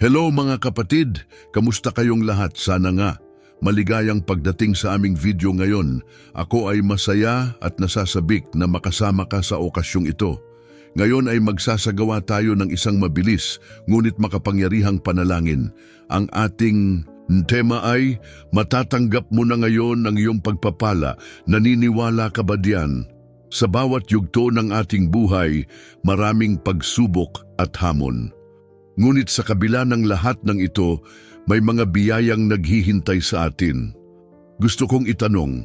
Hello mga kapatid, kamusta kayong lahat? Sana nga. Maligayang pagdating sa aming video ngayon. Ako ay masaya at nasasabik na makasama ka sa okasyong ito. Ngayon ay magsasagawa tayo ng isang mabilis ngunit makapangyarihang panalangin. Ang ating tema ay matatanggap mo na ngayon ang iyong pagpapala. Naniniwala ka ba diyan? Sa bawat yugto ng ating buhay, maraming pagsubok at hamon. Ngunit sa kabila ng lahat ng ito, may mga biyayang naghihintay sa atin. Gusto kong itanong,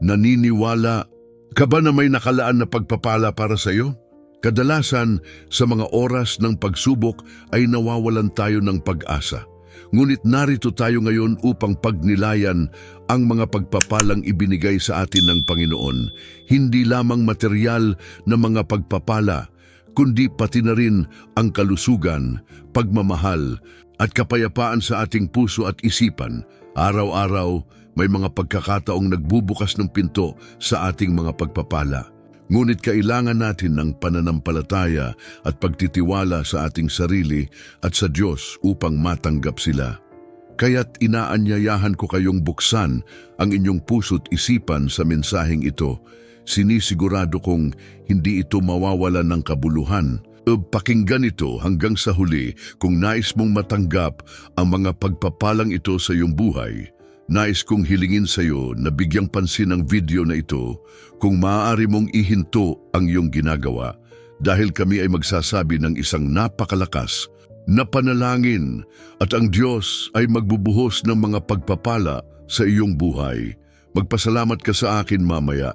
naniniwala ka ba na may nakalaan na pagpapala para sa iyo? Kadalasan, sa mga oras ng pagsubok ay nawawalan tayo ng pag-asa. Ngunit narito tayo ngayon upang pagnilayan ang mga pagpapalang ibinigay sa atin ng Panginoon. Hindi lamang material na mga pagpapala, kundi pati na rin ang kalusugan, pagmamahal at kapayapaan sa ating puso at isipan. Araw-araw, may mga pagkakataong nagbubukas ng pinto sa ating mga pagpapala. Ngunit kailangan natin ng pananampalataya at pagtitiwala sa ating sarili at sa Diyos upang matanggap sila. Kaya't inaanyayahan ko kayong buksan ang inyong puso't isipan sa mensaheng ito. Sinisigurado kong hindi ito mawawala ng kabuluhan. O Pakinggan ito hanggang sa huli kung nais mong matanggap ang mga pagpapalang ito sa iyong buhay. Nais kong hilingin sa iyo na bigyang pansin ang video na ito kung maaari mong ihinto ang iyong ginagawa dahil kami ay magsasabi ng isang napakalakas na panalangin at ang Diyos ay magbubuhos ng mga pagpapala sa iyong buhay. Magpasalamat ka sa akin mamaya.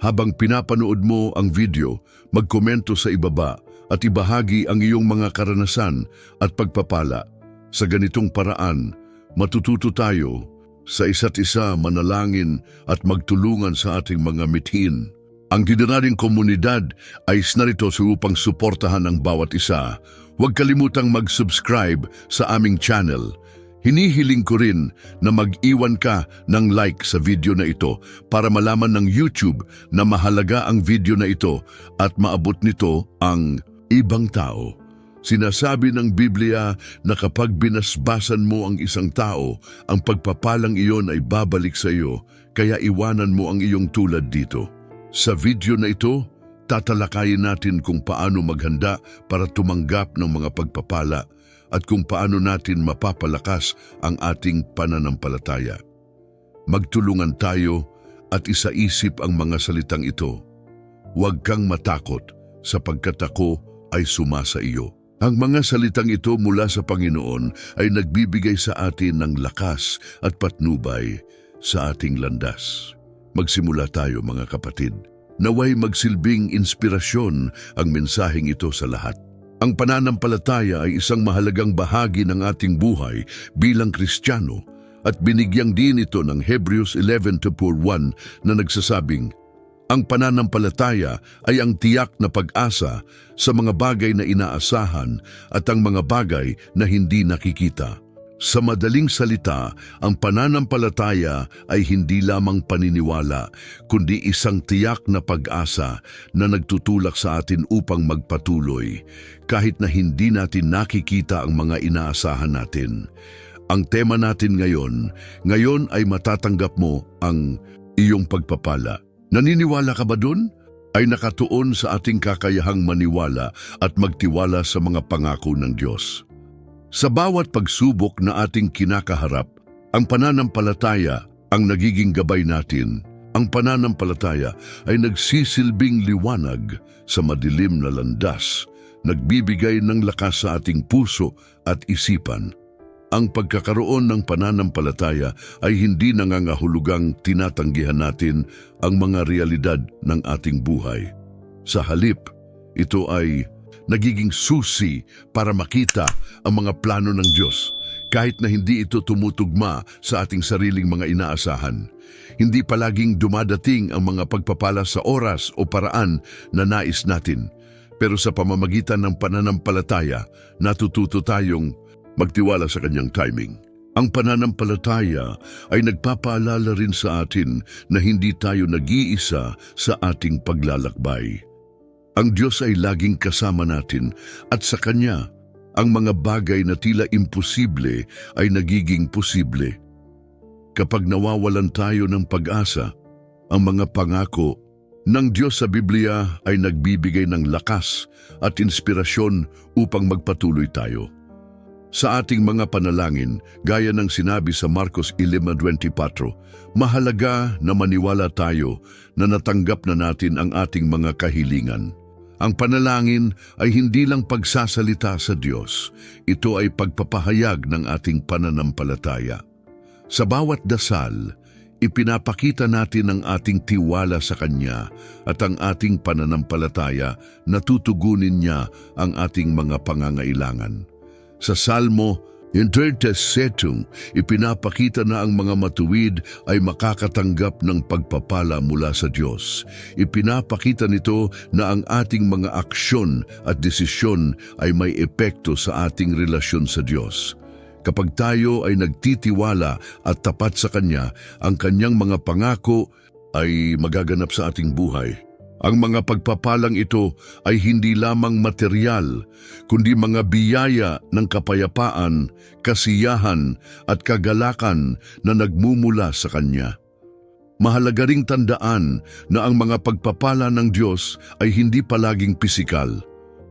Habang pinapanood mo ang video, magkomento sa ibaba at ibahagi ang iyong mga karanasan at pagpapala. Sa ganitong paraan, matututo tayo sa isa't isa manalangin at magtulungan sa ating mga mithin. Ang dinararing komunidad ay narito sa upang suportahan ang bawat isa. Huwag kalimutang mag-subscribe sa aming channel. Hinihiling ko rin na mag-iwan ka ng like sa video na ito para malaman ng YouTube na mahalaga ang video na ito at maabot nito ang ibang tao. Sinasabi ng Biblia na kapag binasbasan mo ang isang tao, ang pagpapalang iyon ay babalik sa iyo, kaya iwanan mo ang iyong tulad dito. Sa video na ito, tatalakayin natin kung paano maghanda para tumanggap ng mga pagpapala at kung paano natin mapapalakas ang ating pananampalataya. Magtulungan tayo at isaisip ang mga salitang ito. Huwag kang matakot sapagkat ako ay sumasa iyo. Ang mga salitang ito mula sa Panginoon ay nagbibigay sa atin ng lakas at patnubay sa ating landas. Magsimula tayo mga kapatid. Naway magsilbing inspirasyon ang mensaheng ito sa lahat. Ang pananampalataya ay isang mahalagang bahagi ng ating buhay bilang Kristiyano at binigyang din ito ng Hebrews 11.1 na nagsasabing, ang pananampalataya ay ang tiyak na pag-asa sa mga bagay na inaasahan at ang mga bagay na hindi nakikita. Sa madaling salita, ang pananampalataya ay hindi lamang paniniwala, kundi isang tiyak na pag-asa na nagtutulak sa atin upang magpatuloy, kahit na hindi natin nakikita ang mga inaasahan natin. Ang tema natin ngayon, ngayon ay matatanggap mo ang iyong pagpapala. Naniniwala ka ba dun? Ay nakatuon sa ating kakayahang maniwala at magtiwala sa mga pangako ng Diyos. Sa bawat pagsubok na ating kinakaharap, ang pananampalataya ang nagiging gabay natin. Ang pananampalataya ay nagsisilbing liwanag sa madilim na landas, nagbibigay ng lakas sa ating puso at isipan. Ang pagkakaroon ng pananampalataya ay hindi nangangahulugang tinatanggihan natin ang mga realidad ng ating buhay. Sa halip, ito ay nagiging susi para makita ang mga plano ng Diyos kahit na hindi ito tumutugma sa ating sariling mga inaasahan. Hindi palaging dumadating ang mga pagpapala sa oras o paraan na nais natin. Pero sa pamamagitan ng pananampalataya, natututo tayong magtiwala sa kanyang timing. Ang pananampalataya ay nagpapaalala rin sa atin na hindi tayo nag-iisa sa ating paglalakbay. Ang Diyos ay laging kasama natin at sa Kanya ang mga bagay na tila imposible ay nagiging posible. Kapag nawawalan tayo ng pag-asa, ang mga pangako ng Diyos sa Biblia ay nagbibigay ng lakas at inspirasyon upang magpatuloy tayo. Sa ating mga panalangin, gaya ng sinabi sa Marcos 11.24, mahalaga na maniwala tayo na natanggap na natin ang ating mga kahilingan. Ang panalangin ay hindi lang pagsasalita sa Diyos, ito ay pagpapahayag ng ating pananampalataya. Sa bawat dasal, ipinapakita natin ang ating tiwala sa Kanya at ang ating pananampalataya na tutugunin niya ang ating mga pangangailangan. Sa Salmo, Intertesetong, ipinapakita na ang mga matuwid ay makakatanggap ng pagpapala mula sa Diyos. Ipinapakita nito na ang ating mga aksyon at desisyon ay may epekto sa ating relasyon sa Diyos. Kapag tayo ay nagtitiwala at tapat sa Kanya, ang Kanyang mga pangako ay magaganap sa ating buhay. Ang mga pagpapalang ito ay hindi lamang material, kundi mga biyaya ng kapayapaan, kasiyahan at kagalakan na nagmumula sa Kanya. Mahalaga ring tandaan na ang mga pagpapala ng Diyos ay hindi palaging pisikal.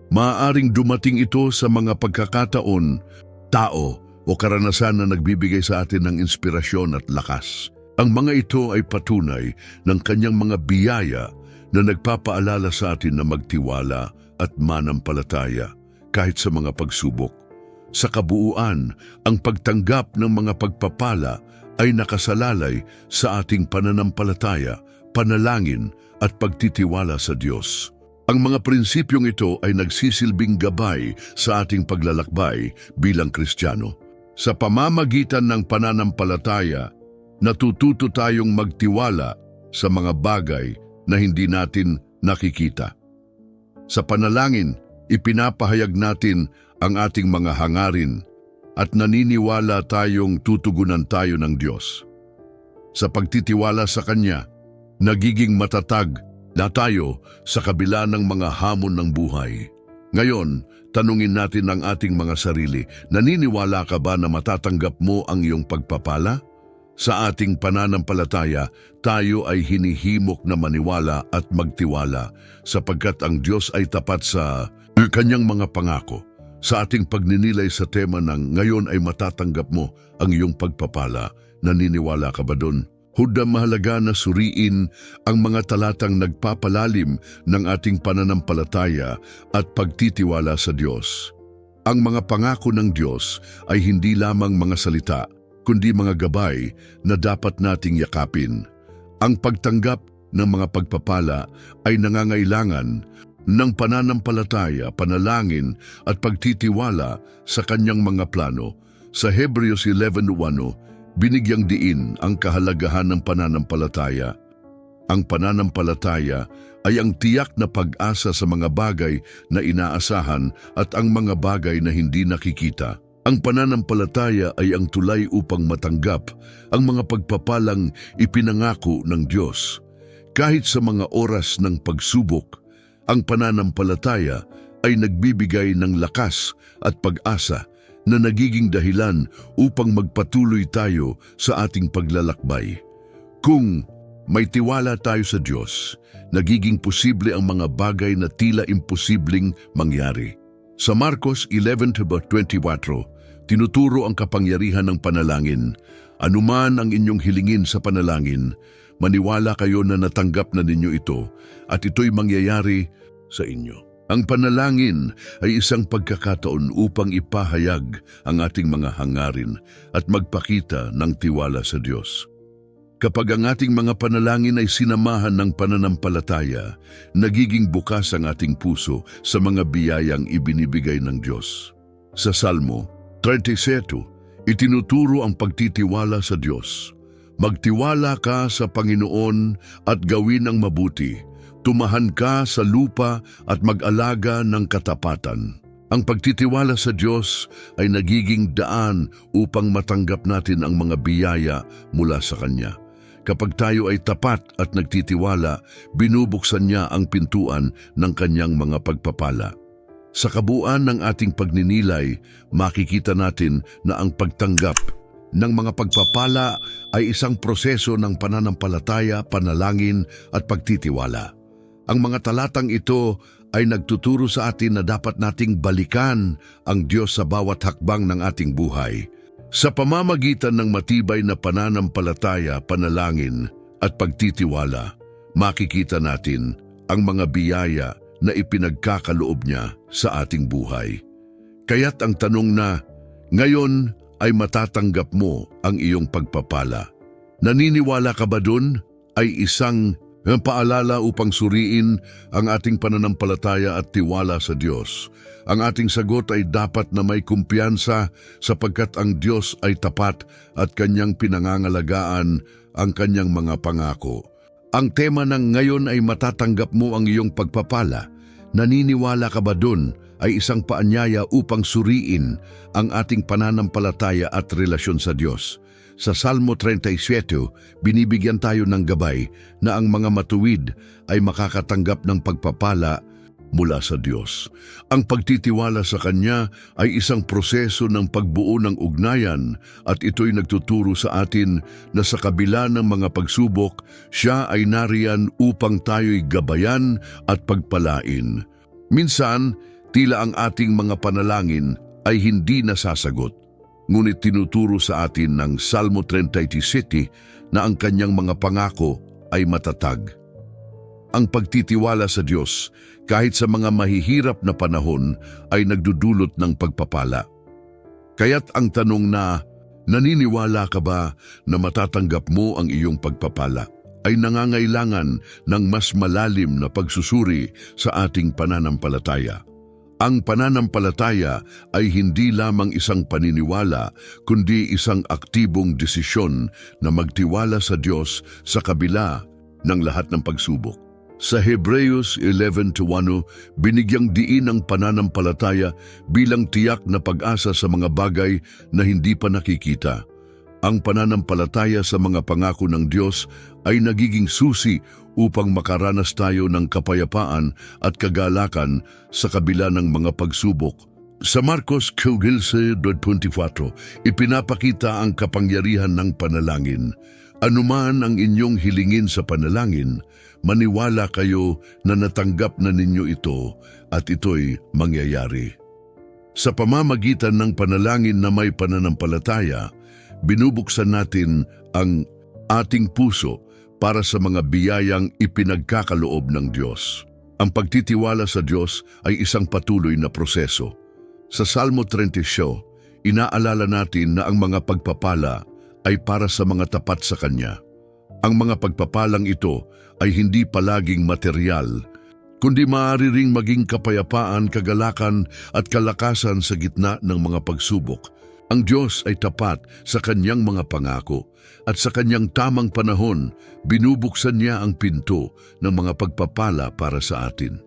Maaaring dumating ito sa mga pagkakataon, tao o karanasan na nagbibigay sa atin ng inspirasyon at lakas. Ang mga ito ay patunay ng kanyang mga biyaya na nagpapaalala sa atin na magtiwala at manampalataya kahit sa mga pagsubok. Sa kabuuan, ang pagtanggap ng mga pagpapala ay nakasalalay sa ating pananampalataya, panalangin at pagtitiwala sa Diyos. Ang mga prinsipyong ito ay nagsisilbing gabay sa ating paglalakbay bilang Kristiyano. Sa pamamagitan ng pananampalataya, natututo tayong magtiwala sa mga bagay na hindi natin nakikita. Sa panalangin, ipinapahayag natin ang ating mga hangarin at naniniwala tayong tutugunan tayo ng Diyos. Sa pagtitiwala sa Kanya, nagiging matatag na tayo sa kabila ng mga hamon ng buhay. Ngayon, tanungin natin ang ating mga sarili, naniniwala ka ba na matatanggap mo ang iyong pagpapala? Sa ating pananampalataya, tayo ay hinihimok na maniwala at magtiwala sapagkat ang Diyos ay tapat sa kanyang mga pangako. Sa ating pagninilay sa tema ng ngayon ay matatanggap mo ang iyong pagpapala, naniniwala ka ba doon? Huda mahalaga na suriin ang mga talatang nagpapalalim ng ating pananampalataya at pagtitiwala sa Diyos. Ang mga pangako ng Diyos ay hindi lamang mga salita, kundi mga gabay na dapat nating yakapin. Ang pagtanggap ng mga pagpapala ay nangangailangan ng pananampalataya, panalangin at pagtitiwala sa kanyang mga plano. Sa Hebrews 11.1, binigyang diin ang kahalagahan ng pananampalataya. Ang pananampalataya ay ang tiyak na pag-asa sa mga bagay na inaasahan at ang mga bagay na hindi nakikita. Ang pananampalataya ay ang tulay upang matanggap ang mga pagpapalang ipinangako ng Diyos. Kahit sa mga oras ng pagsubok, ang pananampalataya ay nagbibigay ng lakas at pag-asa na nagiging dahilan upang magpatuloy tayo sa ating paglalakbay. Kung may tiwala tayo sa Diyos, nagiging posible ang mga bagay na tila imposibleng mangyari. Sa Marcos 11.24, tinuturo ang kapangyarihan ng panalangin. Anuman ang inyong hilingin sa panalangin, maniwala kayo na natanggap na ninyo ito at ito'y mangyayari sa inyo. Ang panalangin ay isang pagkakataon upang ipahayag ang ating mga hangarin at magpakita ng tiwala sa Diyos. Kapag ang ating mga panalangin ay sinamahan ng pananampalataya, nagiging bukas ang ating puso sa mga biyayang ibinibigay ng Diyos. Sa Salmo 37, itinuturo ang pagtitiwala sa Diyos. Magtiwala ka sa Panginoon at gawin ang mabuti. Tumahan ka sa lupa at mag-alaga ng katapatan. Ang pagtitiwala sa Diyos ay nagiging daan upang matanggap natin ang mga biyaya mula sa Kanya. Kapag tayo ay tapat at nagtitiwala, binubuksan niya ang pintuan ng kanyang mga pagpapala. Sa kabuuan ng ating pagninilay, makikita natin na ang pagtanggap ng mga pagpapala ay isang proseso ng pananampalataya, panalangin at pagtitiwala. Ang mga talatang ito ay nagtuturo sa atin na dapat nating balikan ang Diyos sa bawat hakbang ng ating buhay. Sa pamamagitan ng matibay na pananampalataya, panalangin at pagtitiwala, makikita natin ang mga biyaya na ipinagkakaloob niya sa ating buhay. Kaya't ang tanong na, ngayon ay matatanggap mo ang iyong pagpapala. Naniniwala ka ba dun? Ay isang eh, paalala upang suriin ang ating pananampalataya at tiwala sa Diyos. Ang ating sagot ay dapat na may kumpiyansa sapagkat ang Diyos ay tapat at kanyang pinangangalagaan ang kanyang mga pangako. Ang tema ng ngayon ay matatanggap mo ang iyong pagpapala. Naniniwala ka ba dun ay isang paanyaya upang suriin ang ating pananampalataya at relasyon sa Diyos. Sa Salmo 37, binibigyan tayo ng gabay na ang mga matuwid ay makakatanggap ng pagpapala mula sa Diyos. Ang pagtitiwala sa Kanya ay isang proseso ng pagbuo ng ugnayan at ito'y nagtuturo sa atin na sa kabila ng mga pagsubok, Siya ay nariyan upang tayo'y gabayan at pagpalain. Minsan, tila ang ating mga panalangin ay hindi nasasagot. Ngunit tinuturo sa atin ng Salmo 37 na ang kanyang mga pangako ay matatag. Ang pagtitiwala sa Diyos kahit sa mga mahihirap na panahon ay nagdudulot ng pagpapala. Kaya't ang tanong na, naniniwala ka ba na matatanggap mo ang iyong pagpapala? ay nangangailangan ng mas malalim na pagsusuri sa ating pananampalataya. Ang pananampalataya ay hindi lamang isang paniniwala, kundi isang aktibong desisyon na magtiwala sa Diyos sa kabila ng lahat ng pagsubok. Sa Hebreos 11.1, binigyang diin ang pananampalataya bilang tiyak na pag-asa sa mga bagay na hindi pa nakikita. Ang pananampalataya sa mga pangako ng Diyos ay nagiging susi upang makaranas tayo ng kapayapaan at kagalakan sa kabila ng mga pagsubok. Sa Marcos 15.24, ipinapakita ang kapangyarihan ng panalangin. Anuman ang inyong hilingin sa panalangin, maniwala kayo na natanggap na ninyo ito at ito'y mangyayari. Sa pamamagitan ng panalangin na may pananampalataya, binubuksan natin ang ating puso para sa mga biyayang ipinagkakaloob ng Diyos. Ang pagtitiwala sa Diyos ay isang patuloy na proseso. Sa Salmo 30, inaalala natin na ang mga pagpapala ay para sa mga tapat sa Kanya. Ang mga pagpapalang ito ay hindi palaging material, kundi maaari ring maging kapayapaan, kagalakan at kalakasan sa gitna ng mga pagsubok. Ang Diyos ay tapat sa kanyang mga pangako at sa kanyang tamang panahon, binubuksan niya ang pinto ng mga pagpapala para sa atin.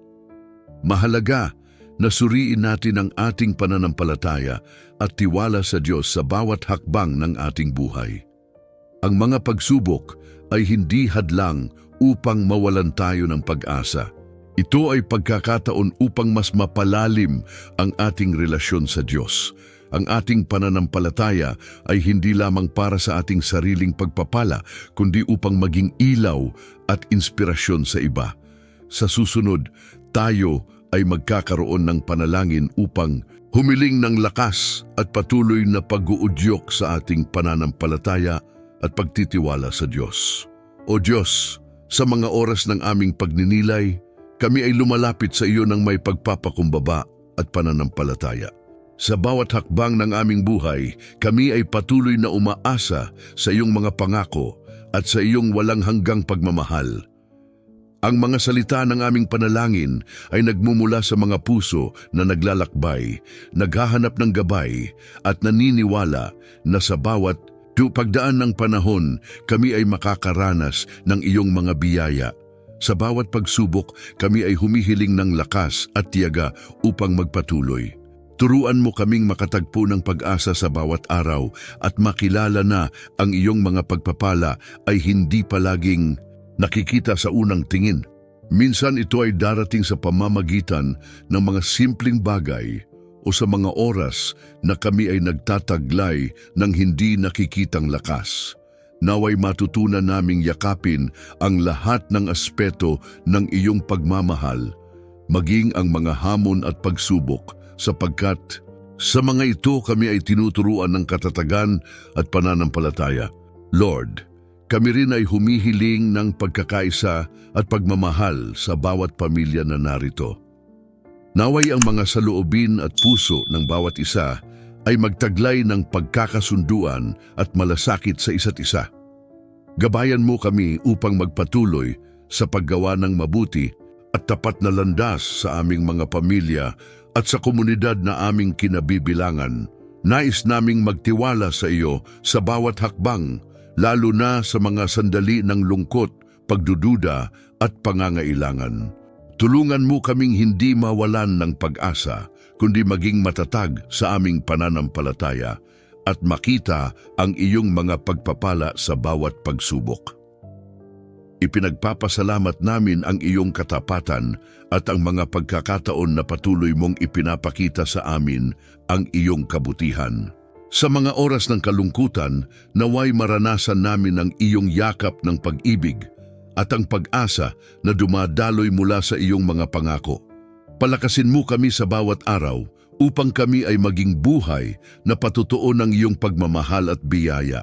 Mahalaga na suriin natin ang ating pananampalataya at tiwala sa Diyos sa bawat hakbang ng ating buhay. Ang mga pagsubok ay hindi hadlang upang mawalan tayo ng pag-asa. Ito ay pagkakataon upang mas mapalalim ang ating relasyon sa Diyos. Ang ating pananampalataya ay hindi lamang para sa ating sariling pagpapala, kundi upang maging ilaw at inspirasyon sa iba. Sa susunod, tayo ay magkakaroon ng panalangin upang humiling ng lakas at patuloy na pag-uudyok sa ating pananampalataya at pagtitiwala sa Diyos. O Diyos, sa mga oras ng aming pagninilay, kami ay lumalapit sa iyo ng may pagpapakumbaba at pananampalataya. Sa bawat hakbang ng aming buhay, kami ay patuloy na umaasa sa iyong mga pangako at sa iyong walang hanggang pagmamahal. Ang mga salita ng aming panalangin ay nagmumula sa mga puso na naglalakbay, naghahanap ng gabay at naniniwala na sa bawat tu pagdaan ng panahon kami ay makakaranas ng iyong mga biyaya. Sa bawat pagsubok kami ay humihiling ng lakas at tiyaga upang magpatuloy. Turuan mo kaming makatagpo ng pag-asa sa bawat araw at makilala na ang iyong mga pagpapala ay hindi palaging nakikita sa unang tingin. Minsan ito ay darating sa pamamagitan ng mga simpleng bagay o sa mga oras na kami ay nagtataglay ng hindi nakikitang lakas. Naway matutunan naming yakapin ang lahat ng aspeto ng iyong pagmamahal, maging ang mga hamon at pagsubok, sapagkat sa mga ito kami ay tinuturuan ng katatagan at pananampalataya. Lord, kami rin ay humihiling ng pagkakaisa at pagmamahal sa bawat pamilya na narito. Naway ang mga saloobin at puso ng bawat isa ay magtaglay ng pagkakasunduan at malasakit sa isa't isa. Gabayan mo kami upang magpatuloy sa paggawa ng mabuti at tapat na landas sa aming mga pamilya at sa komunidad na aming kinabibilangan. Nais naming magtiwala sa iyo sa bawat hakbang, lalo na sa mga sandali ng lungkot, pagdududa at pangangailangan. Tulungan mo kaming hindi mawalan ng pag-asa, kundi maging matatag sa aming pananampalataya at makita ang iyong mga pagpapala sa bawat pagsubok. Ipinagpapasalamat namin ang iyong katapatan at ang mga pagkakataon na patuloy mong ipinapakita sa amin ang iyong kabutihan. Sa mga oras ng kalungkutan, naway maranasan namin ang iyong yakap ng pag-ibig at ang pag-asa na dumadaloy mula sa iyong mga pangako. Palakasin mo kami sa bawat araw upang kami ay maging buhay na patutuo ng iyong pagmamahal at biyaya.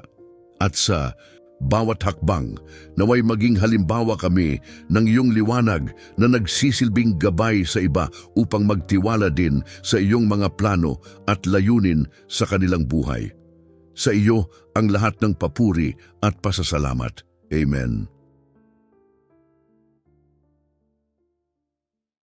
At sa bawat hakbang, naway maging halimbawa kami ng iyong liwanag na nagsisilbing gabay sa iba upang magtiwala din sa iyong mga plano at layunin sa kanilang buhay. Sa iyo ang lahat ng papuri at pasasalamat. Amen.